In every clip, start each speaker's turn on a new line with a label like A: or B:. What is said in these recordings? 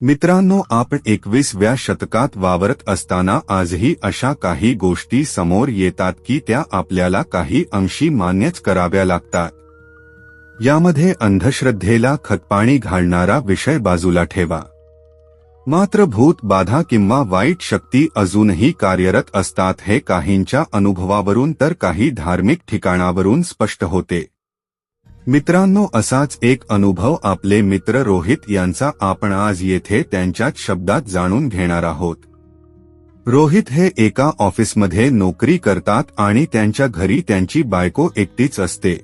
A: मित्रांनो आपण एकवीसव्या शतकात वावरत असताना आजही अशा काही गोष्टी समोर येतात की त्या आपल्याला काही अंशी मान्यच कराव्या लागतात. यामध्ये अंधश्रद्धेला खतपाणी घालणारा विषय बाजूला ठेवा. मात्र भूत बाधा किंवा वाईट शक्ती अजूनही कार्यरत असतात हे काहींच्या अनुभवावरून तर काही धार्मिक ठिकाणावरून स्पष्ट होते. मित्रांनो असाच एक अनुभव आपले मित्र रोहित यांचा आपण आज येथे त्यांच्याच शब्दात जाणून घेणार आहोत. रोहित हे एका ऑफिसमध्ये नोकरी करतात आणि त्यांच्या घरी त्यांची बायको एकटीच असते.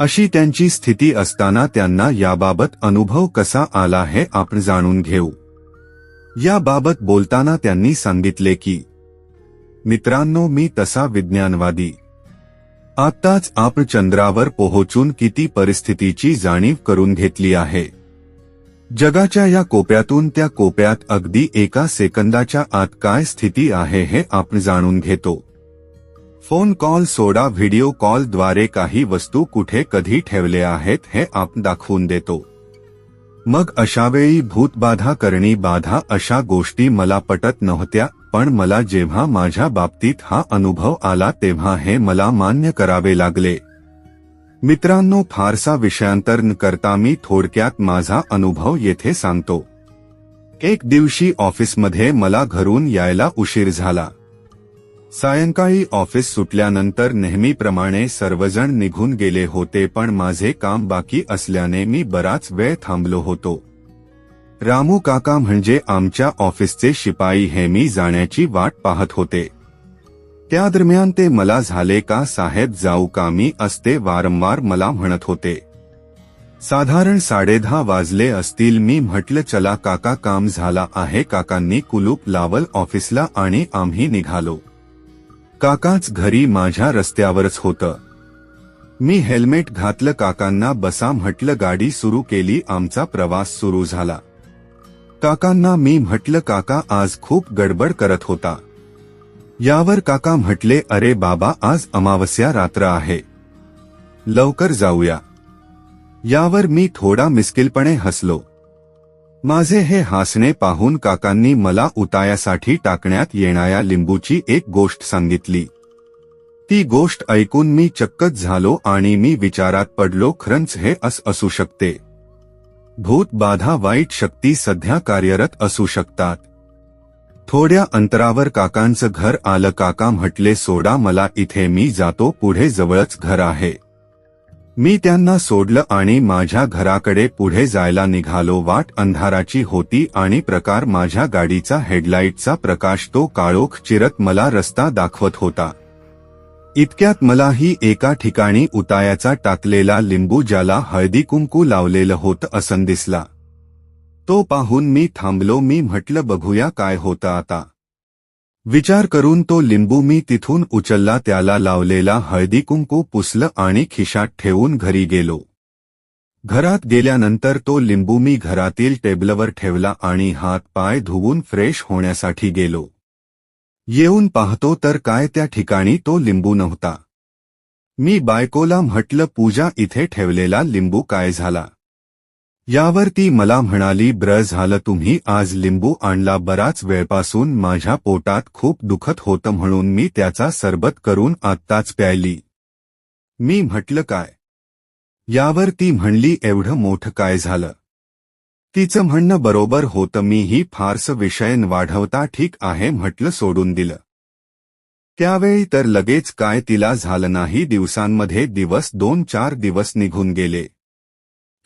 A: अशी त्यांची स्थिती असताना त्यांना याबाबत अनुभव कसा आला हे आपण जाणून घेऊ. याबाबत बोलताना त्यांनी सांगितले की मित्रांनो मी तसा विज्ञानवादी आत्ताच आपण चंद्रावर पोहोचून किती परिस्थितीची जाणीव करून घेतली आहे. जगाच्या या कोप्यातून त्या कोप्यात अगदी एका सेकंदाच्या आत काय स्थिती आहे हे आपण जाणून घेतो. फोन कॉल सोडा व्हिडिओ कॉलद्वारे काही वस्तू कुठे कधी ठेवले आहेत हे आपण दाखवून देतो. मग अशावेळी भूतबाधा करणी बाधा अशा गोष्टी मला पटत नव्हत्या पण मला जेव्हा माझ्या बाबतीत हा अनुभव आला तेव्हा हे मला मान्य करावे लागले. मित्रांनो फारसा विषयांतर न करता मी थोडक्यात माझा अनुभव येथे सांगतो. एक दिवशी ऑफिसमध्ये मला घरून यायला उशीर झाला. सायंकाळी ऑफिस सुटल्यानंतर नेहमीप्रमाणे सर्वजण निघून गेले होते पण माझे काम बाकी असल्याने मी बराच वेळ थांबलो होतो. रामू काका म्हणजे आमच्या ऑफिसचे शिपाई हे मी जाण्याची वाट पाहत होते. त्या दरम्यान ते मला झाले का साहेब जाऊ का मी असते वारंवार मला म्हणत होते. साधारण साडेदहा वाजले असतील मी म्हटलं चला काका काम झाला आहे काकांनी कुलूप लावल ऑफिसला आणि आम्ही निघालो. काकाच घरी माझ्या रस्त्यावरच होतं. मी हेल्मेट घातलं काकांना बसा म्हटलं गाडी सुरू केली आमचा प्रवास सुरू झाला. काकांना मी म्हटलं काका आज खूप गडबड करत होता. यावर काका म्हटले अरे बाबा आज अमावस्या रात्र आहे. लवकर जाऊया. यावर मी थोडा मिस्किलपणे हसलो. माझे हे हसणे पाहून काकांनी मला उतायासाठी टाकण्यात येणाऱ्या लिंबूची एक गोष्ट सांगितली. ती गोष्ट ऐकून मी चक्कच झालो आणि मी विचारात पडलो खरंच हे अस असू शकते. भूत बाधा वाईट शक्ती सध्या कार्यरत असू शकतात. थोड्या अंतरावर काकांचं घर आलं काका म्हटले सोडा मला इथे मी जातो पुढे जवळच घर आहे. मी त्यांना सोडलं आणि माझ्या घराकडे पुढे जायला निघालो. वाट अंधाराची होती आणि प्रकार माझ्या गाडीचा हेडलाईटचा प्रकाश तो काळोख चिरत मला रस्ता दाखवत होता. इतक्यात मलाही एका ठिकाणी उतायाचा टाकलेला लिंबू ज्याला हळदी कुंकू लावलेलं होतं असं दिसला. तो पाहून मी थांबलो मी म्हटलं बघूया काय होतं आता. विचार करून तो लिंबू मी तिथून उचलला त्याला लावलेला हळदी कुंकू पुसलं आणि खिशात ठेवून घरी गेलो. घरात गेल्यानंतर तो लिंबू मी घरातील टेबलवर ठेवला आणि हात पाय धुवून फ्रेश होण्यासाठी गेलो. येऊन पाहतो तर काय त्या ठिकाणी तो लिंबू नव्हता. मी बायकोला म्हटलं पूजा इथे ठेवलेला लिंबू काय झाला? यावर ती मला म्हणाली ब्र झालं तुम्ही आज लिंबू आणला बराच वेळपासून माझ्या पोटात खूप दुखत होतं म्हणून मी त्याचा सरबत करून आत्ताच प्यायली. मी म्हटलं काय? यावर ती म्हणली एवढं मोठं काय झालं? तिचं म्हणणं बरोबर होतं मीही फारसं विषयन वाढवता ठीक आहे म्हटलं सोडून दिलं. त्यावेळी तर लगेच काय तिला झालं नाही दिवसांमध्ये दिवस दोन चार दिवस निघून गेले.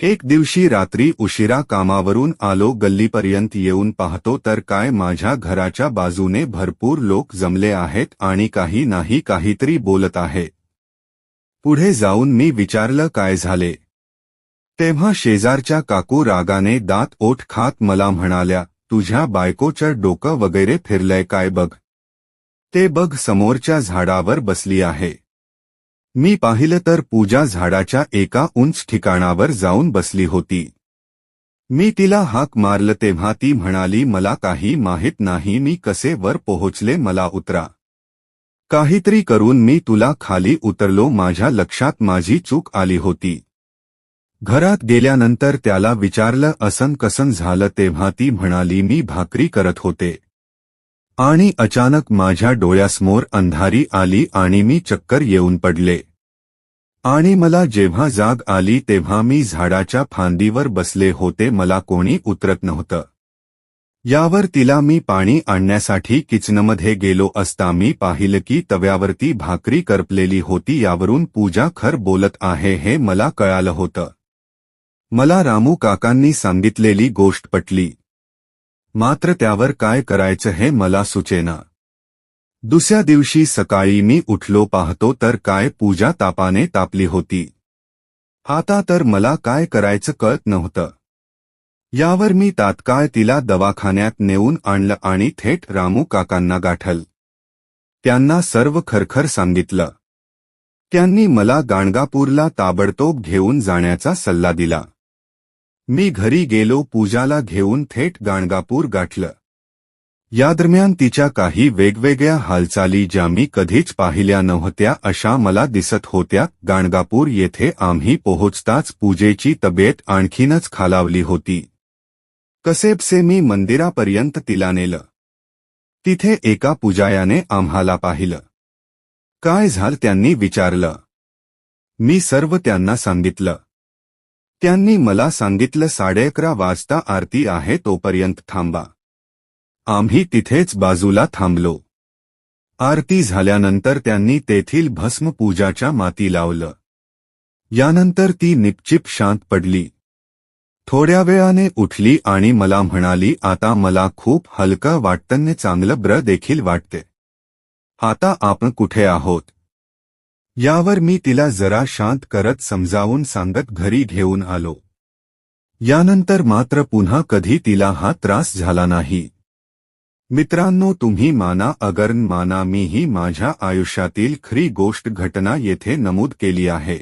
A: एक दिवशी रात्री उशिरा कामावरून आलो गल्लीपर्यंत येऊन पाहतो तर काय माझ्या घराच्या बाजूने भरपूर लोक जमले आहेत आणि काही नाही काहीतरी बोलत आहे. पुढे जाऊन मी विचारलं काय झाले? तेव्हा शेजारच्या काकू रागाने दात ओठ खात मला म्हणाल्या तुझ्या बायकोचं डोकं वगैरे फिरलंय काय बघ? ते बघ समोरच्या झाडावर बसली आहे. मी पाहिलं तर पूजा झाडाच्या एका उंच ठिकाणावर जाऊन बसली होती. मी तिला हाक मारलं तेव्हा ती म्हणाली मला काही माहीत नाही मी कसे वर पोहोचले मला उतरा. काहीतरी करून मी तुला खाली उतरलो माझ्या लक्षात माझी चूक आली होती. घरात गेल्यानंतर त्याला विचारलं असन कसन झालं? तेव्हा ती म्हणाली मी भाकरी करत होते. आणि अचानक माझ्या डोळ्यासमोर अंधारी आली आणि मी चक्कर येऊन पडले. आणि मला जेव्हा जाग आली तेव्हा मी झाडाच्या फांदीवर बसले होते मला कोणी उतरत नव्हतं. यावर तिला मी पाणी आणण्यासाठी किचनमध्ये गेलो असता मी पाहिलं की तव्यावरती भाकरी करपलेली होती यावरून पूजा खर बोलत आहे हे मला कळालं होतं. मला रामू काकांनी सांगितलेली गोष्ट पटली. मात्र त्यावर काय करायचं हे मला सुचेना. दुसऱ्या दिवशी सकाळी मी उठलो पाहतो तर काय पूजा तापाने तापली होती. आता तर मला काय करायचं कळत नव्हतं. यावर मी तात्काळ तिला दवाखान्यात नेऊन आणलं आणि थेट रामू काकांना गाठल. त्यांना सर्व खरखर सांगितलं. त्यांनी मला गाणगापूरला ताबडतोब घेऊन जाण्याचा सल्ला दिला. मी घरी गेलो पूजाला घेऊन थेट गाणगापूर गाठलं. यादरम्यान तिच्या काही वेगवेगळ्या हालचाली ज्या मी कधीच पाहिल्या नव्हत्या अशा मला दिसत होत्या गाणगापूर येथे आम्ही पोहोचताच पूजेची तब्येत आणखीनच खालावली होती. कसेबसे मी मंदिरापर्यंत तिला नेलं. तिथे एका पुजायाने आम्हाला पाहिलं. काय झाल त्यांनी विचारलं. मी सर्व त्यांना सांगितलं. त्यांनी मला सांगितलं साडे अकरा वाजता आरती आहे तोपर्यंत थांबा. आम्ही तिथेच बाजूला थांबलो. आरती झाल्यानंतर त्यांनी तेथील भस्म पूजाच्या माती लावलं. यानंतर ती निपचिप शांत पडली. थोड्या वेळाने उठली आणि मला म्हणाली आता मला खूप हलकं वाटतंने चांगलं ब्र देखील वाटते. आता आपण कुठे आहोत? यावर मी तिला जरा शांत करत समजावून सांगत घरी घेऊन आलो. यानंतर मात्र पुन्हा कधी तिला हा त्रास झाला नाही. मित्रांनो तुम्ही माना अगर माना मीही माझ्या आयुष्यातील खरी गोष्ट घटना येथे नमूद केली आहे.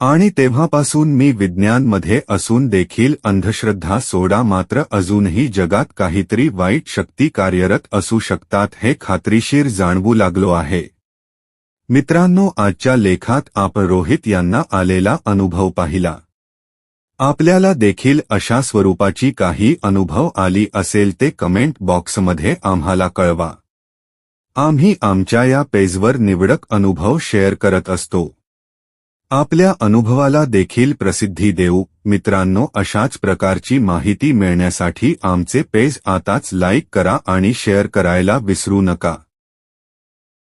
A: आणि तेव्हापासून मी विज्ञानमध्ये असून देखील अंधश्रद्धा सोडा मात्र अजूनही जगात काहीतरी वाईट शक्ती कार्यरत असू शकतात हे खात्रीशीर जाणवू लागलो आहे. मित्रांनो आजच्या लेखात आप रोहित यांना आलेला अनुभव पाहिला. आपल्याला देखील अशा स्वरूपाची काही अनुभव आली असेल ते कमेंट बॉक्समध्ये आम्हाला कळवा. आम्ही आमच्या या पेजवर निवडक अनुभव शेअर करत असतो. आपल्या अनुभवाला देखील प्रसिद्धी देऊ. मित्रांनो अशाच प्रकारची माहिती मिळण्यासाठी आमचे पेज आताच लाईक करा आणि शेअर करायला विसरू नका.